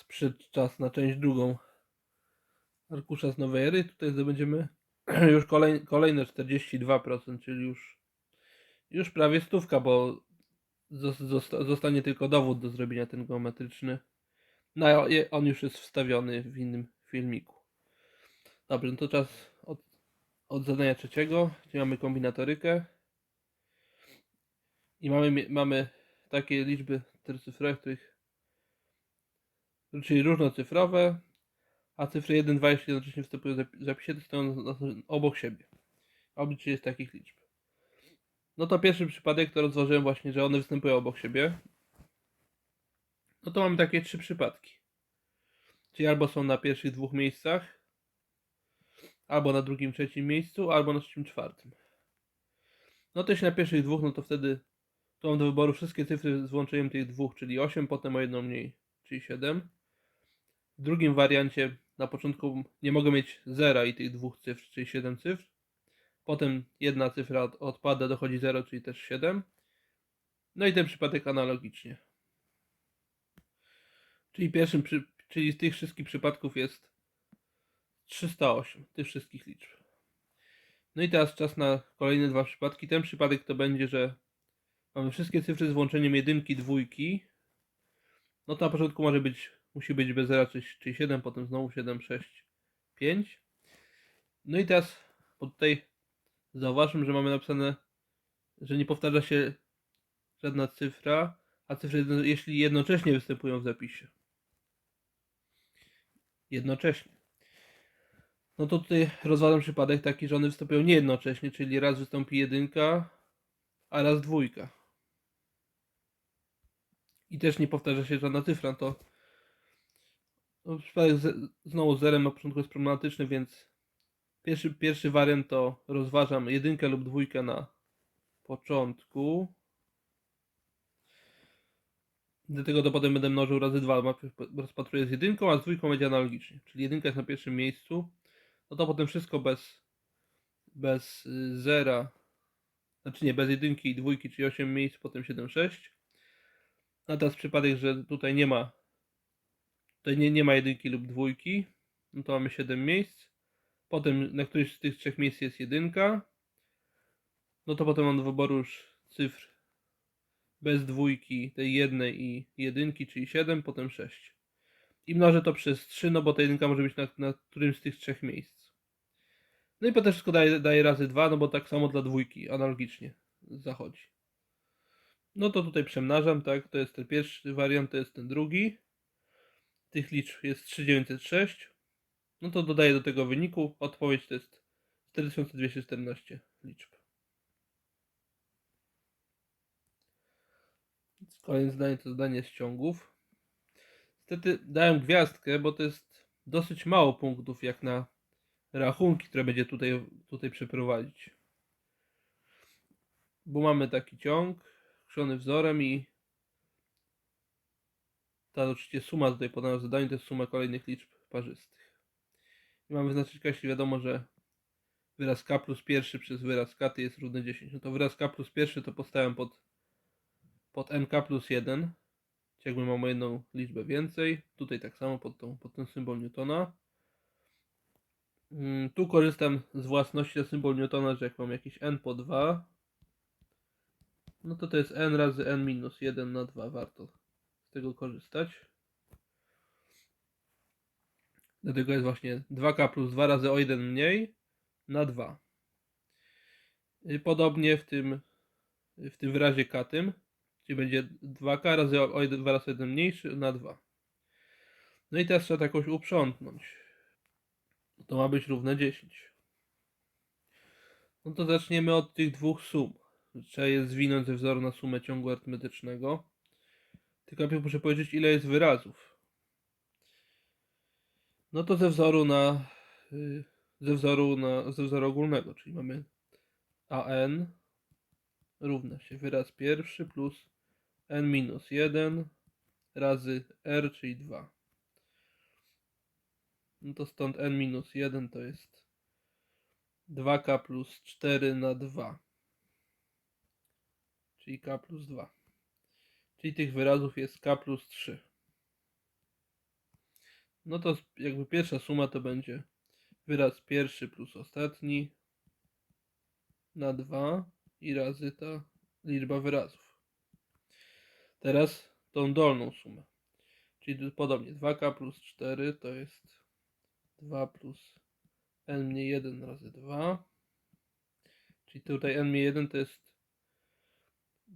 teraz przyszedł czas na część drugą arkusza z nowej ery. Tutaj zdobędziemy już kolej, kolejne 42%, czyli już, już prawie stówka, bo zos- zosta- zostanie tylko dowód do zrobienia ten geometryczny. No, on już jest wstawiony w innym filmiku. Dobrze, no to czas od, od zadania trzeciego, gdzie mamy kombinatorykę. I mamy, mamy takie liczby czterocyfrowe, których czyli różnocyfrowe, a cyfry 1, 2 jeśli jednocześnie występują w zapi- zapisie, to stoją obok siebie. Oblicze jest takich liczb. No to pierwszy przypadek to rozważyłem właśnie, że one występują obok siebie. No to mamy takie trzy przypadki. Czyli albo są na pierwszych dwóch miejscach, albo na drugim, trzecim miejscu, albo na trzecim, czwartym. No to jeśli na pierwszych dwóch, no to wtedy tu mam do wyboru wszystkie cyfry z włączeniem tych dwóch, czyli 8, potem o jedną mniej, czyli 7. W drugim wariancie na początku nie mogę mieć zera i tych dwóch cyfr, czyli 7 cyfr. Potem jedna cyfra od, odpada, dochodzi 0, czyli też 7. No i ten przypadek analogicznie. Czyli pierwszym, czyli z tych wszystkich przypadków jest 308, tych wszystkich liczb. No i teraz czas na kolejne dwa przypadki. Ten przypadek to będzie, że mamy wszystkie cyfry z włączeniem jedynki, dwójki. No to na początku może być, musi być bez zera, czyli, czyli 7, potem znowu 7, 6, 5. No i teraz, bo tutaj zauważmy, że mamy napisane, że nie powtarza się żadna cyfra, a cyfry jedno, jeśli jednocześnie występują w zapisie. Jednocześnie. No to tutaj rozważam przypadek taki, że one występują niejednocześnie, czyli raz wystąpi jedynka, a raz dwójka. I też nie powtarza się żadna cyfra, to no, przypadek z, znowu zerem na początku jest problematyczny, więc pierwszy, pierwszy wariant to rozważam jedynkę lub dwójkę na początku. Dlatego to potem będę mnożył razy dwa, najpierw rozpatruję z jedynką, a z dwójką będzie analogicznie. Czyli jedynka jest na pierwszym miejscu, no to potem wszystko bez, bez y, zera, znaczy nie, bez jedynki i dwójki, czyli 8 miejsc, potem 7, 6. A teraz przypadek, że tutaj nie ma, tutaj nie, nie ma jedynki lub dwójki, no to mamy 7 miejsc. Potem na którymś z tych trzech miejsc jest jedynka. No to potem mam do wyboru już cyfr bez dwójki, tej jednej i jedynki, czyli 7, potem 6. I mnożę to przez 3, no bo ta jedynka może być na, na którymś z tych trzech miejsc. No i potem wszystko daje, daje razy 2, no bo tak samo dla dwójki analogicznie zachodzi. No to tutaj przemnażam, tak, to jest ten pierwszy wariant, to jest ten drugi. Tych liczb jest 3906. No to dodaję do tego wyniku. Odpowiedź to jest 4214 liczb. Kolejne zdanie to zdanie z ciągów. Niestety dałem gwiazdkę, bo to jest dosyć mało punktów jak na rachunki, które będzie tutaj, tutaj przeprowadzić. Bo mamy taki ciąg, krzony wzorem i ta oczywiście suma tutaj podana w zadaniu to jest suma kolejnych liczb parzystych. I mamy wyznaczyć, jeśli wiadomo, że wyraz k plus pierwszy przez wyraz k jest równy 10. No to wyraz k plus pierwszy to postawiam pod, pod nk plus 1. Czyli jakby mamy jedną liczbę więcej. Tutaj tak samo pod, tą, pod ten symbol Newtona. Mm, Tu korzystam z własności na symbol Newtona, że jak mam jakiś n po 2, no to to jest n razy n minus 1 na 2. Warto z tego korzystać. Dlatego jest właśnie 2k plus 2 razy o 1 mniej na 2. Y, Podobnie w tym, w tym wyrazie k tym, czyli będzie 2k razy o 1, 2 razy 1 mniejszy na 2. No i teraz trzeba to jakoś uprzątnąć. To ma być równe 10. No to zaczniemy od tych dwóch sum. Trzeba je zwinąć ze wzoru na sumę ciągu arytmetycznego. Tylko najpierw muszę powiedzieć, ile jest wyrazów. No to ze wzoru na y, ze wzoru na ze wzoru ogólnego, czyli mamy an równa się wyraz pierwszy plus n minus 1 razy r, czyli 2. No to stąd n minus 1 to jest 2k plus 4 na 2. Czyli k plus 2. Czyli tych wyrazów jest k plus 3. No to jakby pierwsza suma to będzie wyraz pierwszy plus ostatni na 2 i razy ta liczba wyrazów. Teraz tą dolną sumę. Czyli podobnie 2k plus 4 to jest 2 plus n mniej 1 razy 2. Czyli tutaj n mniej 1 to jest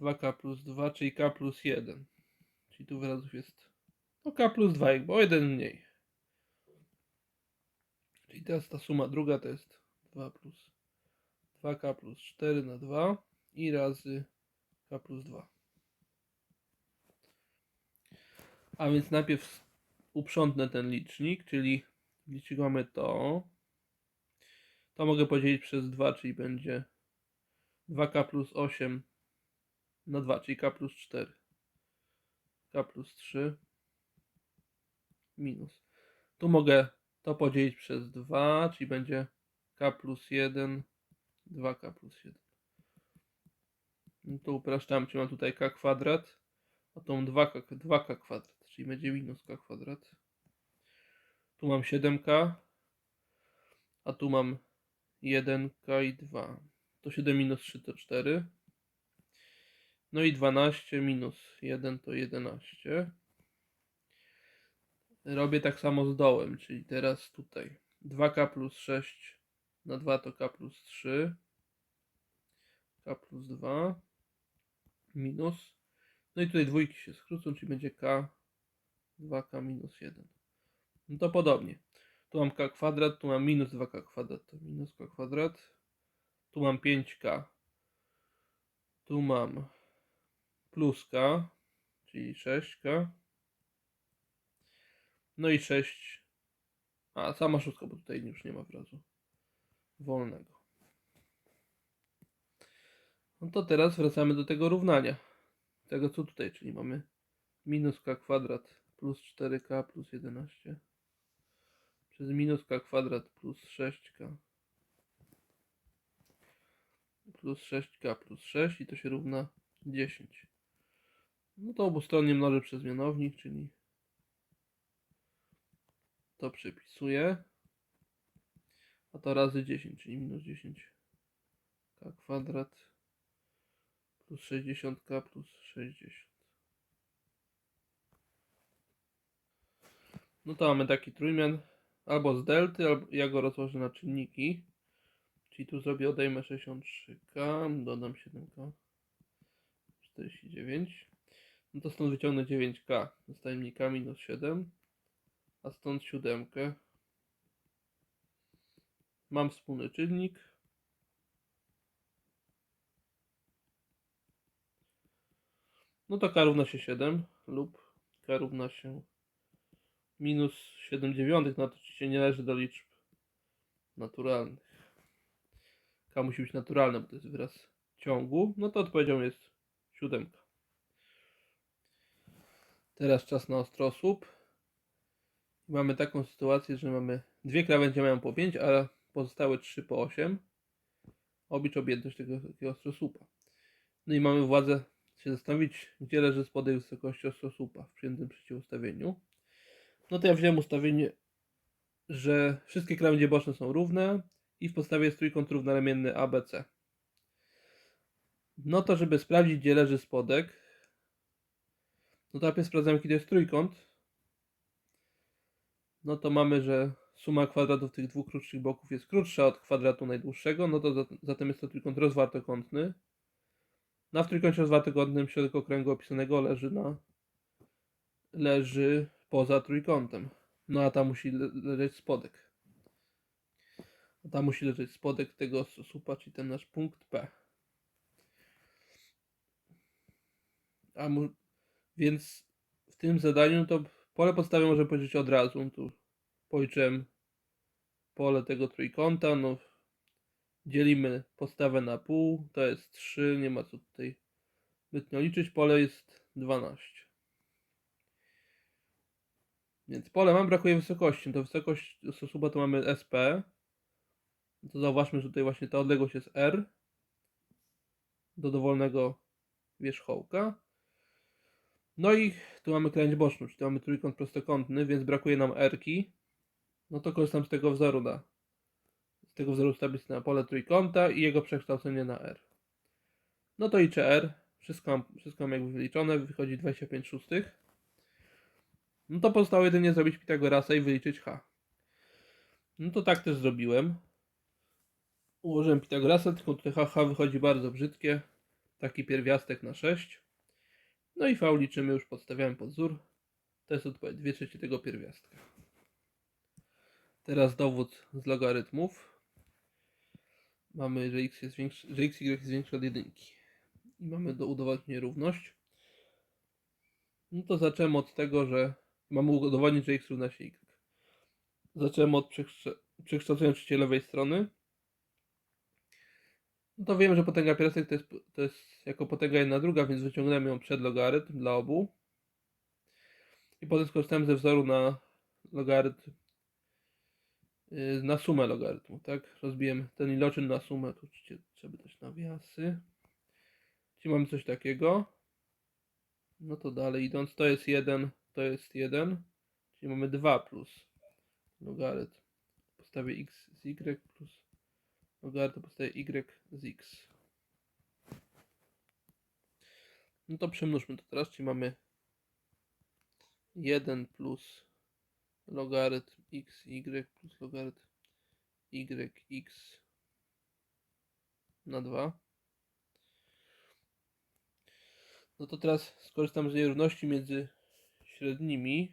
2k plus 2, czyli k plus 1. Czyli tu wyrazów jest no k plus 2, jakby o 1 mniej. Czyli teraz ta suma druga to jest 2 plus 2k plus 4 na 2 i razy k plus 2. A więc najpierw uprzątnę ten licznik, czyli licznik mamy to. To mogę podzielić przez 2, czyli będzie 2k plus 8 na 2, czyli k plus 4. k plus 3 minus. Tu mogę to podzielić przez 2, czyli będzie k plus 1, 2k plus 1. No to upraszczam, czyli mam tutaj k kwadrat, a tą 2k, 2k kwadrat, czyli będzie minus k kwadrat. Tu mam 7k, a tu mam 1k i 2. To 7 minus 3 to 4. No i 12 minus 1 to 11. Robię tak samo z dołem, czyli teraz tutaj 2k plus 6 na 2 to k plus 3. k plus 2 minus. No i tutaj dwójki się skrócą, czyli będzie k 2k minus 1. No to podobnie. Tu mam k kwadrat, tu mam minus 2k kwadrat, to minus k kwadrat. Tu mam 5k. Tu mam plus k, czyli 6k. No i 6. A, sama szóstka, bo tutaj już nie ma wyrazu wolnego. No to teraz wracamy do tego równania. Tego co tutaj, czyli mamy minus k kwadrat plus 4k plus 11 przez minus k kwadrat plus 6k plus 6k plus 6 i to się równa 10. No to obustronnie mnożę przez mianownik, czyli to przepisuję. A to razy 10, czyli minus 10 k kwadrat plus 60k plus 60. No to mamy taki trójmian albo z delty, albo ja go rozłożę na czynniki. Czyli tu zrobię, odejmę 63k, dodam 7k, 49. No to stąd wyciągnę 9k, zostaje mi k minus 7, a stąd 7. Mam wspólny czynnik. No to k równa się 7 lub k równa się minus 7 dziewiątych, no to oczywiście nie należy do liczb naturalnych. K musi być naturalne, bo to jest wyraz ciągu. No to odpowiedzią jest siódemka. Teraz czas na ostrosłup. Mamy taką sytuację, że mamy dwie krawędzie mają po 5, a pozostałe trzy po 8. Oblicz objętość tego takiego ostrosłupa. No i mamy władzę się zastanowić, gdzie leży spodek wysokości ostrosłupa w przyjętym przeciwustawieniu. No to ja wziąłem ustawienie, że wszystkie krawędzie boczne są równe i w podstawie jest trójkąt równoramienny ABC. No to żeby sprawdzić, gdzie leży spodek, no to najpierw sprawdzamy, to jest trójkąt. No to mamy, że suma kwadratów tych dwóch krótszych boków jest krótsza od kwadratu najdłuższego, no to za- zatem jest to trójkąt rozwartokątny. No a w trójkącie rozwartokątnym środek okręgu opisanego leży na leży poza trójkątem. No a tam musi le- leżeć spodek. Tam musi leżeć spodek tego supa, czyli ten nasz punkt P. A mu, więc w tym zadaniu to pole podstawy może powiedzieć od razu. Tu policzyłem pole tego trójkąta. No, dzielimy podstawę na pół. To jest 3. Nie ma co tutaj zbytnio liczyć. Pole jest 12. Więc pole mam, brakuje wysokości. To wysokość stosupa to mamy SP. To zauważmy, że tutaj właśnie ta odległość jest R do dowolnego wierzchołka. No i tu mamy kręć boczną, czyli tu mamy trójkąt prostokątny, więc brakuje nam R-ki. No to korzystam z tego wzoru na z tego wzoru z na pole trójkąta i jego przekształcenie na R. No to liczę R. Wszystko mam, wszystko mam jakby wyliczone, wychodzi 25 szóstych. No to pozostało jedynie zrobić Pitagorasa i wyliczyć H. No to tak też zrobiłem. Ułożyłem Pitagorasa, tylko tutaj HH wychodzi bardzo brzydkie. Taki pierwiastek na 6. No i V liczymy, już podstawiałem pod wzór. To jest odpowiedź, 2 trzecie tego pierwiastka. Teraz dowód z logarytmów. Mamy, że x, jest większy, że x, y jest większy od jedynki. I mamy do udowodnienia równość. No to zaczęmy od tego, że mamy udowodnić, że x równa się y. Zaczęmy od przekształ- przekształcenia trzeciej lewej strony. No to wiem, że potęga pierwiastek to jest, to jest jako potęga jedna druga, więc wyciągnąłem ją przed logarytm dla obu. I potem skorzystałem ze wzoru na logarytm, yy, na sumę logarytmu, tak? Rozbiłem ten iloczyn na sumę, tu trzeba też nawiasy. Czyli mamy coś takiego. No to dalej idąc, to jest 1, to jest 1, czyli mamy 2 plus logarytm. Postawię x z y plus logarytm postawię y z x. No to przemnóżmy to teraz, czyli mamy 1 plus logarytm x, y plus logarytm y, x na 2. No to teraz skorzystam z nierówności między średnimi.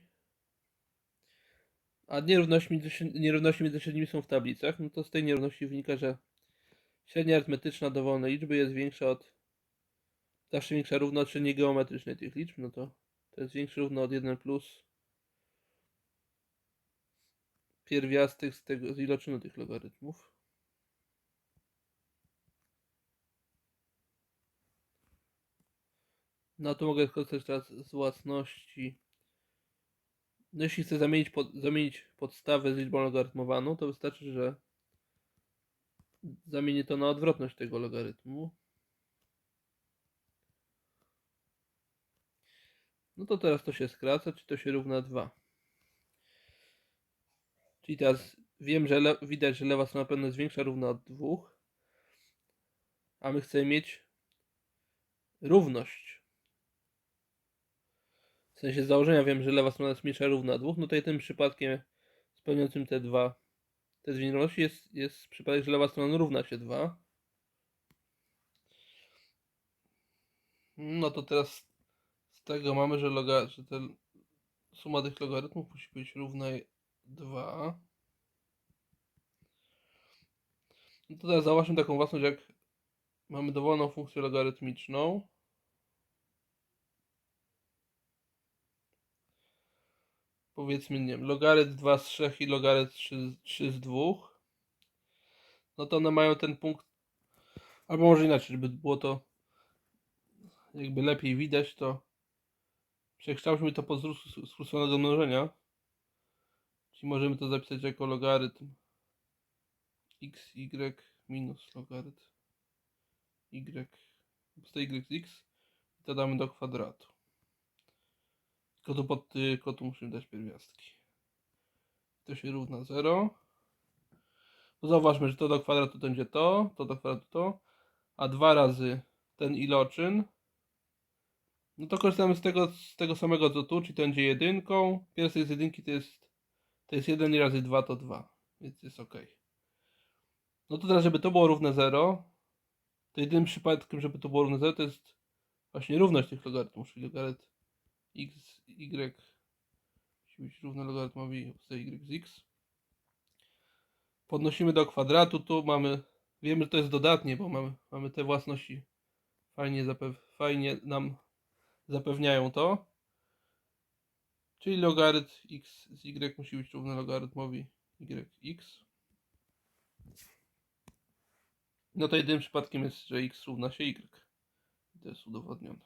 A nierówności między, nierówności między średnimi są w tablicach. No to z tej nierówności wynika, że średnia arytmetyczna dowolnej liczby jest większa od zawsze większa równa od średniej geometrycznej tych liczb. No to to jest większe równo od 1 plus pierwiastek z tego z iloczynu tych logarytmów. No to mogę skorzystać teraz z własności. No jeśli chcę zamienić, pod, zamienić podstawę z liczbą logarytmowaną, to wystarczy, że zamienię to na odwrotność tego logarytmu. No to teraz to się skraca, czy to się równa 2. Czyli teraz wiem, że le- widać, że lewa strona pewno jest większa równa od 2. A my chcemy mieć równość. Sensie z założenia wiem, że lewa strona jest mniejsza równa 2. No to tym przypadkiem spełniającym te dwa te dwie nierówności jest, jest przypadek, że lewa strona równa się 2. No to teraz z tego mamy, że, loga, że suma tych logarytmów musi być równa 2. No to teraz zauważmy taką własność, jak mamy dowolną funkcję logarytmiczną. Powiedzmy, nie wiem, logarytm 2 z 3 i logarytm 3, 3 z 2. No to one mają ten punkt. Albo może inaczej, żeby było to jakby lepiej widać, to przekształćmy to pod skróconego mnożenia. Czyli możemy to zapisać jako logarytm x, y minus logarytm y z y z x i to damy do kwadratu. Tylko tu pod tylko tu musimy dać pierwiastki. To się równa 0. To zauważmy, że to do kwadratu będzie to, to do kwadratu to, a dwa razy ten iloczyn no to korzystamy z tego, z tego samego co tu, czyli to będzie jedynką. Pierwszy z jedynki to jest, to jest 1 razy 2 to 2, więc jest ok. No to teraz, żeby to było równe 0, to jedynym przypadkiem, żeby to było równe 0, to jest właśnie równość tych logarytmów, czyli logarytm x, y musi być równy logarytmowi y z x. Podnosimy do kwadratu, tu mamy, wiemy, że to jest dodatnie, bo mamy, mamy te własności fajnie, zapew, fajnie nam zapewniają to. Czyli logarytm x z y musi być równy logarytmowi yx. No to jedynym przypadkiem jest, że x równa się y. To jest udowodnione.